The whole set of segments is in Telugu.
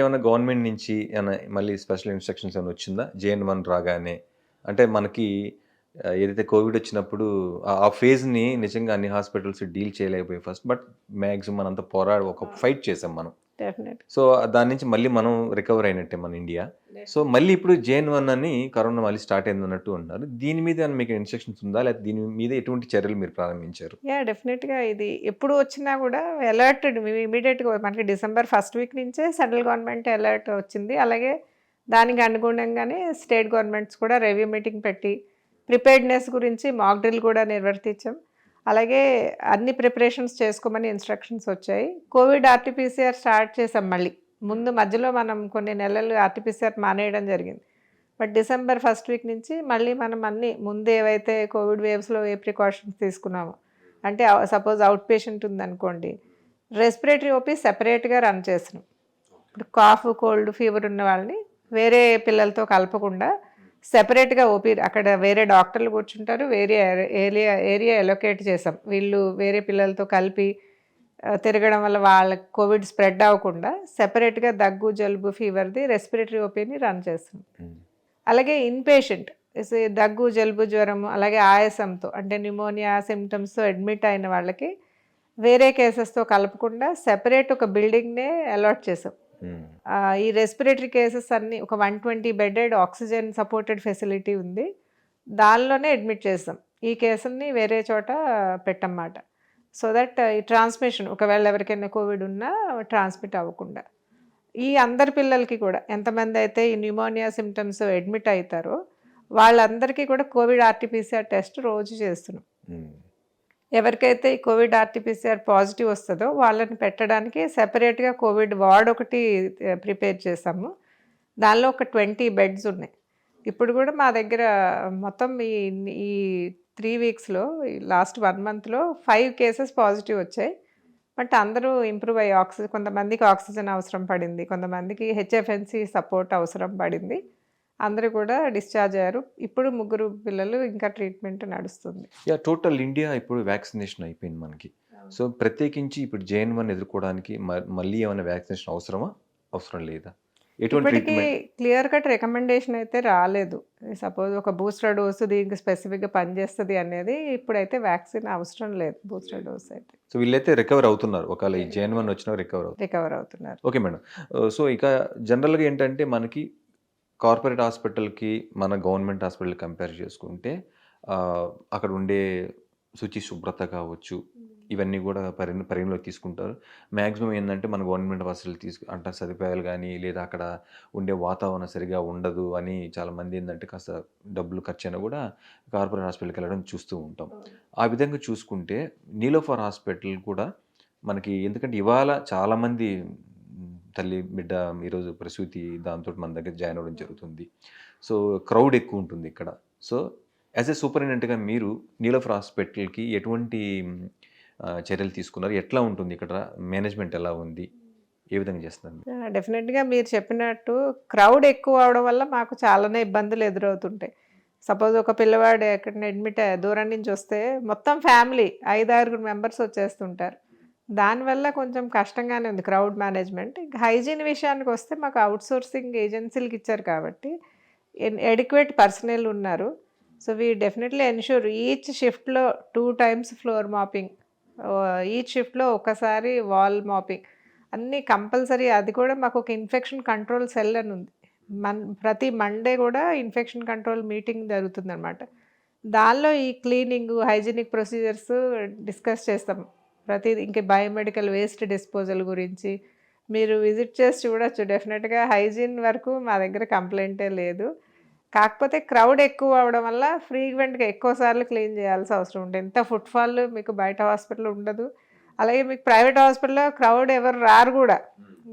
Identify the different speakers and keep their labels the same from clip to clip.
Speaker 1: ఏమైనా గవర్నమెంట్ నుంచి ఏమైనా మళ్ళీ స్పెషల్ ఇన్స్ట్రక్షన్స్ ఏమైనా వచ్చిందా? జేఎన్ వన్ రాగానే? అంటే మనకి ఏదైతే కోవిడ్ వచ్చినప్పుడు ఆ- ఫేజ్ని నిజంగా అన్ని హాస్పిటల్స్ డీల్ చేయలేకపోయాయి ఫస్ట్ బట్ మ్యాక్సిమం మనంతా పోరాడి ఒక ఫైట్ చేసాం మనం. సో దాని నుంచి మళ్ళీ మనం రికవర్ అయినట్టే మన ఇండియా సో మళ్ళీ ఇప్పుడు జేఎన్ వన్ అని కరోనా మళ్ళీ స్టార్ట్ అయింది అన్నట్టు అంటున్నారు దీని మీద మీకు ఇన్స్ట్రక్షన్స్ ఉందా? లేకపోతే దీని మీద ఎటువంటి చర్యలు మీరు ప్రారంభించారు?
Speaker 2: యా డెఫినెట్గా ఇది ఎప్పుడు వచ్చినా కూడా అలర్ట్ ఇమీడియట్గా మనకి డిసెంబర్ ఫస్ట్ వీక్ నుంచే సెంట్రల్ గవర్నమెంట్ అలర్ట్ వచ్చింది. అలాగే దానికి అనుగుణంగానే స్టేట్ గవర్నమెంట్స్ కూడా రివ్యూ మీటింగ్ పెట్టి ప్రిపేర్డ్నెస్ గురించి మాక్ డ్రిల్ కూడా నిర్వర్తించాం. అలాగే అన్ని ప్రిపరేషన్స్ చేసుకోమని ఇన్స్ట్రక్షన్స్ వచ్చాయి. కోవిడ్ ఆర్టీపీసీఆర్ స్టార్ట్ చేసాం మళ్ళీ. ముందు మధ్యలో మనం కొన్ని నెలలు ఆర్టీపీసీఆర్ మానేయడం జరిగింది. బట్ డిసెంబర్ ఫస్ట్ వీక్ నుంచి మళ్ళీ మనం అన్ని ముందు ఏవైతే కోవిడ్ వేవ్స్లో ఏ ప్రికాషన్స్ తీసుకున్నామో అంటే సపోజ్ అవుట్ పేషెంట్ ఉందనుకోండి రెస్పిరేటరీ ఓపీ సెపరేట్గా రన్ చేసినాం ఇప్పుడు కాఫ్ కోల్డ్ ఫీవర్ ఉన్న వాళ్ళని వేరే పిల్లలతో కలపకుండా సెపరేట్గా ఓపీ అక్కడ వేరే డాక్టర్లు కూర్చుంటారు వేరే ఏరియా ఏరియా ఎలొకేట్ చేసాం వీళ్ళు వేరే పిల్లలతో కలిపి తిరగడం వల్ల వాళ్ళకి కోవిడ్ స్ప్రెడ్ అవ్వకుండా సెపరేట్గా దగ్గు జలుబు ఫీవర్ది రెస్పిరేటరీ ఓపీని రన్ చేస్తాం అలాగే ఇన్పేషెంట్ దగ్గు జలుబు జ్వరం అలాగే ఆయాసంతో అంటే న్యూమోనియా సిమ్టమ్స్తో అడ్మిట్ అయిన వాళ్ళకి వేరే కేసెస్తో కలపకుండా సెపరేట్ ఒక బిల్డింగ్నే అలాట్ చేసాం ఈ రెస్పిరేటరీ కేసెస్ అన్ని ఒక one twenty bedded oxygen supported facility ఉంది. దానిలోనే అడ్మిట్ చేసాం ఈ కేసుల్ని వేరే చోట పెట్టమాట. సో దట్ ఈ ట్రాన్స్మిషన్ ఒకవేళ ఎవరికైనా కోవిడ్ ఉన్నా ట్రాన్స్మిట్ అవ్వకుండా. ఈ అందరి పిల్లలకి కూడా ఎంతమంది అయితే ఈ న్యూమోనియా సిమ్టమ్స్ అడ్మిట్ అవుతారో వాళ్ళందరికీ కూడా కోవిడ్ ఆర్టీపీసీఆర్ టెస్ట్ రోజు చేస్తున్నాం. ఎవరికైతే ఈ కోవిడ్ ఆర్టీపీసీఆర్ పాజిటివ్ వస్తుందో వాళ్ళని పెట్టడానికి సెపరేట్గా కోవిడ్ వార్డ్ ఒకటి ప్రిపేర్ చేసాము దానిలో ఒక ట్వంటీ బెడ్స్ ఉన్నాయి. ఇప్పుడు కూడా మా దగ్గర మొత్తం ఈ ఈ త్రీ వీక్స్లో లాస్ట్ వన్ మంత్లో ఫైవ్ కేసెస్ పాజిటివ్ వచ్చాయి. బట్ అందరూ ఇంప్రూవ్ అయ్యి ఆక్సిజన్ కొంతమందికి ఆక్సిజన్ అవసరం పడింది. కొంతమందికి హెచ్ఎఫ్ఎన్సీ సపోర్ట్ అవసరం పడింది. అందరూ కూడా డిశ్చార్జ్ అయ్యారు. ఇప్పుడు ముగ్గురు పిల్లలు ఇంకా ట్రీట్మెంట్ నడుస్తుంది.
Speaker 1: యా టోటల్ ఇండియా ఇప్పుడు వ్యాక్సినేషన్ అయిపోయింది మనకి. సో ప్రత్యేకించి ఇప్పుడు జేఎన్ వన్ ఎదుర్కోవడానికి మళ్ళీ ఏమైనా వ్యాక్సినేషన్ అవసరమా? అవసరం లేదా?
Speaker 2: ఇప్పటికీ క్లియర్ కట్ రికమెండేషన్ అయితే రాలేదు. సపోజ్ ఒక బూస్టర్ డోసు దీనికి స్పెసిఫిక్గా పనిచేస్తుంది అనేది ఇప్పుడైతే వ్యాక్సిన్ అవసరం లేదు బూస్టర్ డోస్ అయితే.
Speaker 1: సో వీళ్ళైతే రికవర్ అవుతున్నారు. ఒకవేళ ఈ జేఎన్ వన్ వచ్చినా రికవర్
Speaker 2: రికవర్ అవుతున్నారు.
Speaker 1: Okay madam. సో ఇక జనరల్గా ఏంటంటే మనకి కార్పొరేట్ హాస్పిటల్కి మన గవర్నమెంట్ హాస్పిటల్ కంపేర్ చేసుకుంటే అక్కడ ఉండే శుచి శుభ్రత కావచ్చు ఇవన్నీ కూడా పరి పరిగణలోకి తీసుకుంటారు. మ్యాక్సిమం ఏంటంటే మన గవర్నమెంట్ హాస్పిటల్ తీసుకు అంటే సదుపాయాలు కానీ లేదా అక్కడ ఉండే వాతావరణం సరిగా ఉండదు అని చాలామంది ఏంటంటే కాస్త డబ్బులు ఖర్చు అయినా కూడా కార్పొరేట్ హాస్పిటల్కి వెళ్ళడం చూస్తూ ఉంటాం. ఆ విధంగా చూసుకుంటే నీలోఫర్ హాస్పిటల్ కూడా మనకి ఎందుకంటే ఇవాళ చాలామంది తల్లి బిడ్డ ఈరోజు ప్రసూతి దాంతో మన దగ్గర జాయిన్ అవ్వడం జరుగుతుంది. సో క్రౌడ్ ఎక్కువ ఉంటుంది ఇక్కడ. సో యాజ్ ఎ సూపరింటెండెంట్గా మీరు నీలోఫర్ హాస్పిటల్కి ఎటువంటి చర్యలు తీసుకున్నారు? ఎట్లా ఉంటుంది ఇక్కడ? మేనేజ్మెంట్ ఎలా ఉంది? ఏ విధంగా చేస్తున్నారు
Speaker 2: డెఫినెట్గా మీరు చెప్పినట్టు క్రౌడ్ ఎక్కువ అవడం వల్ల మాకు చాలానే ఇబ్బందులు ఎదురవుతుంటాయి. సపోజ్ ఒక పిల్లవాడు ఎక్కడ అడ్మిట్ దూరం నుంచి వస్తే మొత్తం ఫ్యామిలీ ఐదు ఆరుగురు మెంబర్స్ వచ్చేస్తుంటారు. దానివల్ల కొంచెం కష్టంగానే ఉంది క్రౌడ్ మేనేజ్మెంట్. హైజీన్ విషయానికి వస్తే మాకు అవుట్సోర్సింగ్ ఏజెన్సీలకు ఇచ్చారు కాబట్టి ఎడిక్వేట్ పర్సనల్ ఉన్నారు. So we definitely ensure each షిఫ్ట్లో two times floor mopping each షిఫ్ట్లో ఒకసారి వాల్ మాపింగ్. అన్నీ కంపల్సరీ అది కూడా మాకు ఒక ఇన్ఫెక్షన్ కంట్రోల్ సెల్ అని ఉంది. మన్ ప్రతి మండే కూడా ఇన్ఫెక్షన్ కంట్రోల్ మీటింగ్ జరుగుతుంది అనమాట దానిలో ఈ క్లీనింగ్ హైజీనిక్ ప్రొసీజర్స్ డిస్కస్ చేస్తాం. ప్రతి ఇంక బయోమెడికల్ వేస్ట్ డిస్పోజల్ గురించి మీరు విజిట్ చేసి చూడొచ్చు. డెఫినెట్గా హైజీన్ వరకు మా దగ్గర కంప్లైంటే లేదు. కాకపోతే క్రౌడ్ ఎక్కువ అవడం వల్ల ఫ్రీక్వెంట్గా ఎక్కువ సార్లు క్లీన్ చేయాల్సి అవసరం ఉంటుంది. ఎంత ఫుట్ఫాల్ మీకు బయట హాస్పిటల్ ఉండదు. అలాగే మీకు ప్రైవేట్ హాస్పిటల్లో క్రౌడ్ ఎవరు రారు కూడా.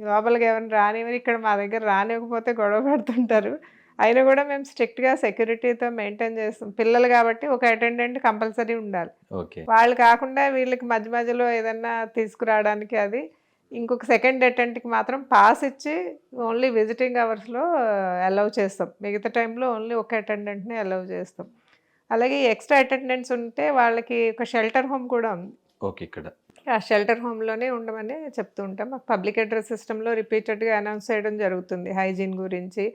Speaker 2: లోపలికి ఎవరిని రానివ్వని ఇక్కడ మా దగ్గర రానివ్వకపోతే గొడవ పడుతుంటారు. అయినా కూడా మేము స్ట్రిక్ట్గా సెక్యూరిటీతో మెయింటైన్ చేస్తాం. పిల్లలు కాబట్టి ఒక అటెండెంట్ కంపల్సరీ ఉండాలి.
Speaker 1: ఓకే.
Speaker 2: వాళ్ళు కాకుండా వీళ్ళకి మధ్య మధ్యలో ఏదన్నా తీసుకురావడానికి అది ఇంకొక సెకండ్ అటెంట్కి మాత్రం పాస్ ఇచ్చి ఓన్లీ విజిటింగ్ అవర్స్లో అలౌ చేస్తాం. మిగతా టైంలో ఓన్లీ ఒక అటెండెంట్ని అలౌ చేస్తాం. అలాగే ఎక్స్ట్రా అటెండెంట్స్ ఉంటే వాళ్ళకి ఒక షెల్టర్ హోమ్ కూడా ఉంది.
Speaker 1: ఓకే ఇక్కడ.
Speaker 2: ఆ షెల్టర్ హోమ్లోనే ఉండమని చెప్తూ ఉంటాం. మాకు పబ్లిక్ అడ్రస్ సిస్టంలో రిపీటెడ్గా అనౌన్స్ చేయడం జరుగుతుంది హైజీన్ గురించి.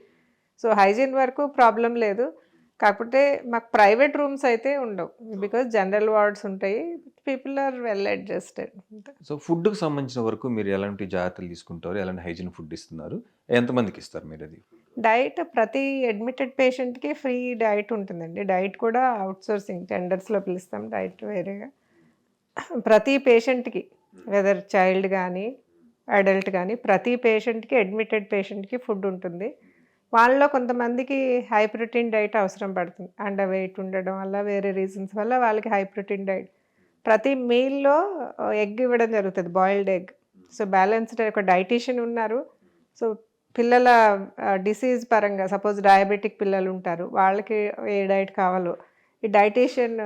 Speaker 2: సో హైజీన్ వరకు ప్రాబ్లం లేదు. కాకపోతే మాకు ప్రైవేట్ రూమ్స్ అయితే ఉండవు. బికాజ్ జనరల్ వార్డ్స్ ఉంటాయి. People are well adjusted.
Speaker 1: So ఫుడ్కి సంబంధించిన వరకు మీరు ఎలాంటి జాగ్రత్తలు తీసుకుంటారు? ఎలాంటి హైజీన్ ఫుడ్ ఇస్తున్నారు? ఎంతమందికి ఇస్తారు మీరు అది?
Speaker 2: డైట్ ప్రతి అడ్మిటెడ్ పేషెంట్కి ఫ్రీ డైట్ ఉంటుందండి. డైట్ కూడా అవుట్ సోర్సింగ్ టెండర్స్లో పిలుస్తాం డైట్ వేరేగా. ప్రతి పేషెంట్కి వెదర్ చైల్డ్ కానీ అడల్ట్ కానీ ప్రతి పేషెంట్కి అడ్మిటెడ్ పేషెంట్కి ఫుడ్ ఉంటుంది. వాళ్ళలో కొంతమందికి హై ప్రోటీన్ డైట్ అవసరం పడుతుంది. అండర్ వెయిట్ ఉండడం వల్ల వేరే రీజన్స్ వల్ల వాళ్ళకి హై ప్రోటీన్ డైట్ ప్రతి మీల్లో ఎగ్ ఇవ్వడం జరుగుతుంది బాయిల్డ్ ఎగ్ సో బ్యాలెన్స్డ్ ఒక డైటీషియన్ ఉన్నారు. సో పిల్లల డిసీజ్ పరంగా సపోజ్ డయాబెటిక్ పిల్లలు ఉంటారు వాళ్ళకి ఏ డైట్ కావాలో ఈ డైటీషియన్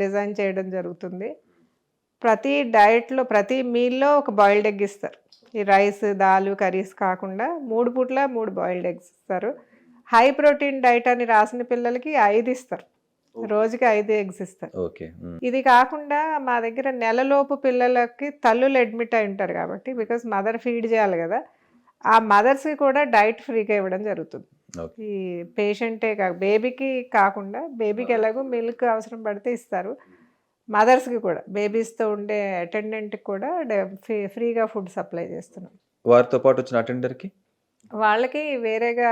Speaker 2: డిజైన్ చేయడం జరుగుతుంది. ప్రతి డైట్లో ప్రతి మీల్లో ఒక బాయిల్డ్ ఎగ్ ఇస్తారు. ఈ రైస్ దాలు కర్రీస్ కాకుండా మూడు పూట్ల మూడు బాయిల్డ్ ఎగ్స్ ఇస్తారు. హై ప్రోటీన్ డైట్ అని రాసిన పిల్లలకి ఐదు ఇస్తారు. రోజుకి ఐదు ఎగ్స్ ఇస్తారు.
Speaker 1: ఓకే.
Speaker 2: ఇది కాకుండా మా దగ్గర నెలలోపు పిల్లలకి తల్లులు అడ్మిట్ అయి ఉంటారు కాబట్టి బికాస్ మదర్ ఫీడ్ చేయాలి కదా ఆ మదర్స్కి కూడా డైట్ ఫ్రీగా ఇవ్వడం జరుగుతుంది. ఈ పేషెంటే కాక బేబీకి కాకుండా బేబీకి ఎలాగో మిల్క్ అవసరం పడితే ఇస్తారు. మదర్స్కి కూడా బేబీస్తో ఉండే అటెండెంట్కి కూడా ఫ్రీ ఫ్రీగా ఫుడ్ సప్లై చేస్తున్నాం.
Speaker 1: వారితో పాటు వచ్చిన అటెండర్కి?
Speaker 2: వాళ్ళకి వేరేగా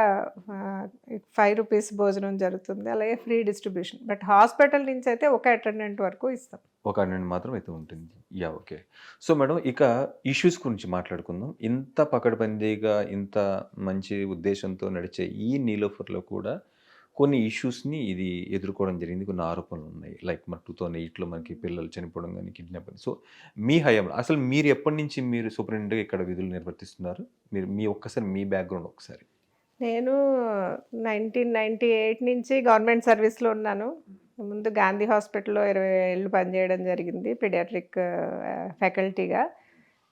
Speaker 2: ఫైవ్ రూపీస్ భోజనం జరుగుతుంది అలాగే ఫ్రీ డిస్ట్రిబ్యూషన్. బట్ హాస్పిటల్ నుంచి అయితే ఒక అటెండెంట్ వరకు ఇస్తాం.
Speaker 1: ఒక అటెండెంట్ మాత్రం అయితే ఉంటుంది. Yeah okay. సో మేడం ఇక ఇష్యూస్ గురించి మాట్లాడుకుందాం. ఇంత పకడ్బందీగా ఇంత మంచి ఉద్దేశంతో నడిచే ఈ నీలోఫర్లో కూడా కొన్ని ఇష్యూస్ని ఇది ఎదుర్కోవడం జరిగింది. కొన్ని ఆరోపణలు ఉన్నాయి. లైక్ మన టూ థౌసండ్ ఎయిట్లో మనకి పిల్లలు చనిపోవడం కానీ కిడ్నాప్ సో మీ హయాంలో అసలు మీరు ఎప్పటి నుంచి మీరు సూపరింటెండెంట్గా ఇక్కడ విధులు నిర్వర్తిస్తున్నారు? మీరు మీ ఒక్కసారి మీ బ్యాక్గ్రౌండ్ ఒకసారి
Speaker 2: నేను నైన్టీన్ నైంటీ ఎయిట్ నుంచి గవర్నమెంట్ సర్వీస్లో ఉన్నాను. ముందు గాంధీ హాస్పిటల్లో ఇరవై ఏళ్ళు పనిచేయడం జరిగింది పిడియాట్రిక్ ఫ్యాకల్టీగా.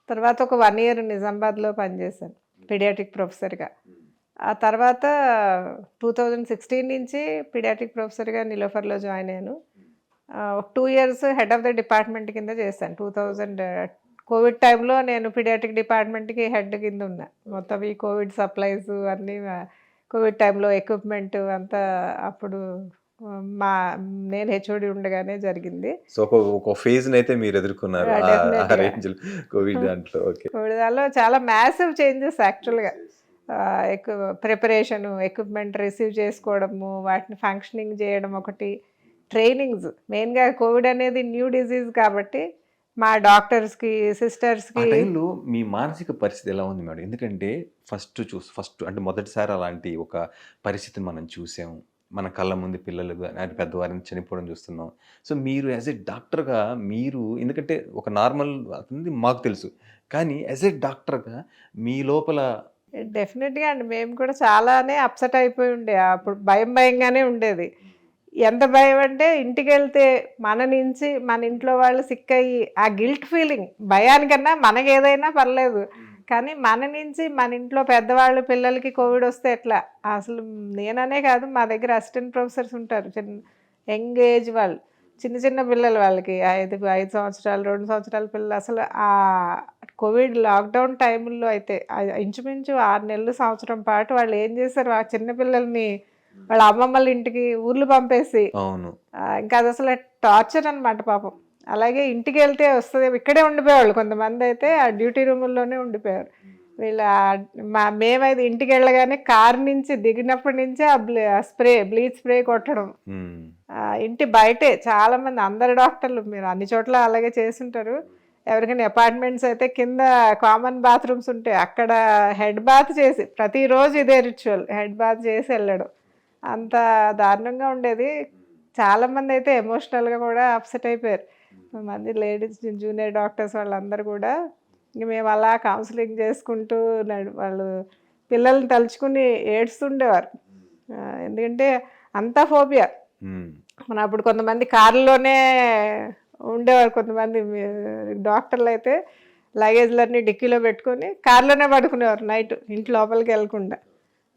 Speaker 2: తర్వాత ఒక వన్ ఇయర్ నిజామాబాద్లో పనిచేశాను పిడియాట్రిక్ ప్రొఫెసర్గా. ఆ తర్వాత టూ థౌజండ్ సిక్స్టీన్ నుంచి పిడియాట్రిక్ ప్రొఫెసర్గా నిలోఫర్లో జాయిన్ అయ్యాను. ఒక two years head of the department కింద చేశాను. టూ థౌజండ్ కోవిడ్ టైంలో నేను పిడియాట్రిక్ డిపార్ట్మెంట్కి హెడ్ కింద ఉన్నా. మొత్తం ఈ కోవిడ్ సప్లైస్ అన్నీ కోవిడ్ టైంలో ఎక్విప్మెంట్ అంతా అప్పుడు మా నేను హెచ్ఓడి ఉండగానే జరిగింది.
Speaker 1: సో ఒక ఫేజ్ని అయితే మీరు ఎదుర్కొన్నారు. కోవిడ్ దాంట్లో.
Speaker 2: కోవిడ్ దానిలో చాలా మ్యాసివ్ చేంజెస్ యాక్చువల్గా ప్రిపరేషన్ ఎక్విప్మెంట్ రిసీవ్ చేసుకోవడము వాటిని ఫంక్షనింగ్ చేయడం ఒకటి ట్రైనింగ్స్. మెయిన్గా కోవిడ్ అనేది న్యూ డిజీజ్ కాబట్టి మా డాక్టర్స్కి సిస్టర్స్కి
Speaker 1: టైంలో మీ మానసిక పరిస్థితి ఎలా ఉంది మేడం? ఎందుకంటే ఫస్ట్ చూసి ఫస్ట్ అంటే మొదటిసారి అలాంటి ఒక పరిస్థితిని మనం చూసాం. మన కళ్ళ ముందు పిల్లలు అంటే పెద్దవారిని చనిపోవడం చూస్తున్నాం. సో మీరు యాజ్ ఎ డాక్టర్గా మీరు ఎందుకంటే ఒక నార్మల్ మాకు తెలుసు. కానీ యాజ్ ఎ డాక్టర్గా మీ లోపల
Speaker 2: డెఫినెట్గా అండి. మేము కూడా చాలానే అప్సెట్ అయిపోయి ఉండే. అప్పుడు భయం భయంగానే ఉండేది. ఎంత భయం అంటే ఇంటికి వెళ్తే మన నుంచి మన ఇంట్లో వాళ్ళు సిక్ అయ్యి ఆ గిల్ట్ ఫీలింగ్ భయానికన్నా మనకి ఏదైనా పర్లేదు. కానీ మన నుంచి మన ఇంట్లో పెద్దవాళ్ళు పిల్లలకి కోవిడ్ వస్తే ఎట్లా? అసలు నేననే కాదు మా దగ్గర అసిస్టెంట్ ప్రొఫెసర్స్ ఉంటారు. చిన్న యంగ్ ఏజ్ వాళ్ళు చిన్న చిన్న పిల్లలు వాళ్ళకి. ఐదు ఐదు సంవత్సరాలు రెండు సంవత్సరాల పిల్లలు. అసలు కోవిడ్ లాక్డౌన్ టైంలో అయితే ఇంచుమించు ఆరు నెలలు సంవత్సరం పాటు వాళ్ళు ఏం చేశారు? ఆ చిన్న పిల్లల్ని వాళ్ళ అమ్మమ్మల ఇంటికి ఊర్లు పంపేసి
Speaker 1: అవును.
Speaker 2: ఇంకా అది అసలు టార్చర్ అనమాట పాపం. అలాగే ఇంటికి వెళ్తే వస్తుంది ఇక్కడే ఉండిపోయేవాళ్ళు కొంతమంది అయితే ఆ డ్యూటీ రూముల్లోనే ఉండిపోయారు వీళ్ళ మా మేమైతే ఇంటికి వెళ్ళగానే కార్ నుంచి దిగినప్పటి నుంచే ఆ బ్లీ స్ప్రే బ్లీచ్ స్ప్రే కొట్టడం. ఇంటి బయటే చాలా మంది అందరు డాక్టర్లు మీరు అన్ని చోట్ల అలాగే చేస్తుంటారు ఎవరికైనా అపార్ట్మెంట్స్ అయితే కింద కామన్ బాత్రూమ్స్ ఉంటాయి. అక్కడ హెడ్ బాత్ చేసి ప్రతిరోజు ఇదే రిచువల్. హెడ్ బాత్ చేసి వెళ్ళడం. అంత దారుణంగా ఉండేది. చాలా మంది అయితే ఎమోషనల్గా కూడా అప్సెట్ అయిపోయారు. మంది లేడీస్ జూనియర్ డాక్టర్స్ వాళ్ళందరూ కూడా ఇంక మేము అలా కౌన్సిలింగ్ చేసుకుంటూ నడు వాళ్ళు పిల్లల్ని తలుచుకుని ఏడుస్తుండేవారు. ఆ, ఎందుకంటే అంతా ఫోబియా
Speaker 1: మ్మ్.
Speaker 2: మన అప్పుడు కొంతమంది కారులోనే ఉండేవారు కొంతమంది డాక్టర్లు అయితే లగేజ్లన్నీ డిక్కీలో పెట్టుకొని కార్లోనే పడుకునేవారు నైట్ ఇంటి లోపలికి వెళ్ళకుండా.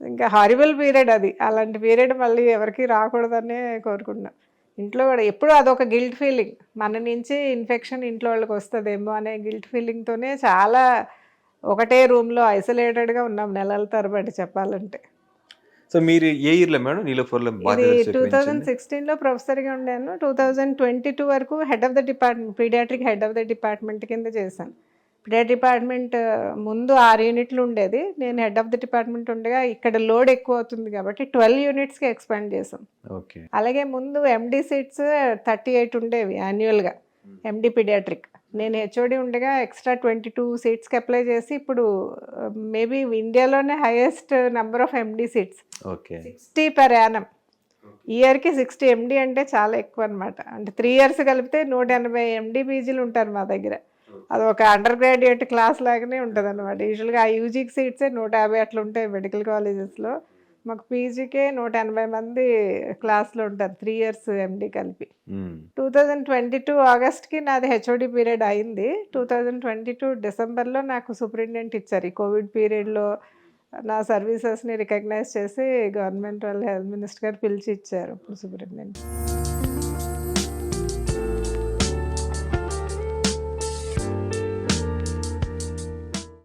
Speaker 2: ఇంకా హారిబుల్ పీరియడ్ అది. అలాంటి పీరియడ్ మళ్ళీ ఎవరికి రాకూడదనే కోరుకున్నా ఇంట్లో కూడా ఎప్పుడు అదొక గిల్ట్ ఫీలింగ్. మన నుంచి ఇన్ఫెక్షన్ ఇంట్లో వాళ్ళకి వస్తుందేమో అనే గిల్ట్ ఫీలింగ్తోనే చాలా ఒకటే రూమ్లో ఐసోలేటెడ్గా ఉన్నాం నెలల తరబడి చెప్పాలంటే.
Speaker 1: సో మీరు ఏ ఇయర్లో మేడం? నీలోఫర్లో
Speaker 2: టూ థౌజండ్
Speaker 1: స్వీకరించింది?
Speaker 2: సిక్స్టీన్లో ప్రొఫెసర్గా ఉండాను. టూ థౌజండ్ ట్వంటీ టూ వరకు head of the department paediatric head of the department కింద చేశాను. పీడియాట్రిక్ డిపార్ట్మెంట్ ముందు ఆరు యూనిట్లు ఉండేది. నేను హెడ్ ఆఫ్ ద డిపార్ట్మెంట్ ఉండగా ఇక్కడ లోడ్ ఎక్కువ అవుతుంది కాబట్టి ట్వెల్వ్ యూనిట్స్కి ఎక్స్పాండ్ చేసాం
Speaker 1: ఓకే.
Speaker 2: అలాగే ముందు ఎండి సీట్స్ థర్టీ ఎయిట్ ఉండేవి యాన్యువల్గా. MD paediatric. నేను హెచ్ఓడి ఉండగా ఎక్స్ట్రా ట్వంటీ టూ సీట్స్కి అప్లై చేసి ఇప్పుడు మేబీ ఇండియాలోనే highest number of MD seats
Speaker 1: okay
Speaker 2: sixty per annum ఇయర్కి సిక్స్టీ ఎండి అంటే చాలా ఎక్కువ అనమాట అంటే త్రీ ఇయర్స్ కలిపితే నూట ఎనభై ఎండి పీజీలు ఉంటారు మా దగ్గర. అది ఒక అండర్ గ్రాడ్యుయేట్ క్లాస్ లాగానే ఉంటుంది అనమాట యూజువల్గా ఆ యూజీకి సీట్సే నూట యాభై అట్లా ఉంటాయి మెడికల్ కాలేజెస్లో మాకు పీజీకే నూట ఎనభై మంది క్లాస్లో ఉంటారు త్రీ ఇయర్స్ ఎండి కలిపి. టూ థౌజండ్ ట్వంటీ టూ ఆగస్ట్కి నాది హెచ్ఓడి పీరియడ్ అయింది. టూ థౌజండ్ ట్వంటీ టూ డిసెంబర్లో నాకు సూపరింటెండెంట్ ఇచ్చారు. ఈ కోవిడ్ పీరియడ్లో నా సర్వీసెస్ని రికగ్నైజ్ చేసి గవర్నమెంట్ వాళ్ళు హెల్త్ మినిస్టర్ గారు పిలిచి ఇచ్చారు ఇప్పుడు సూపరింటెండెంట్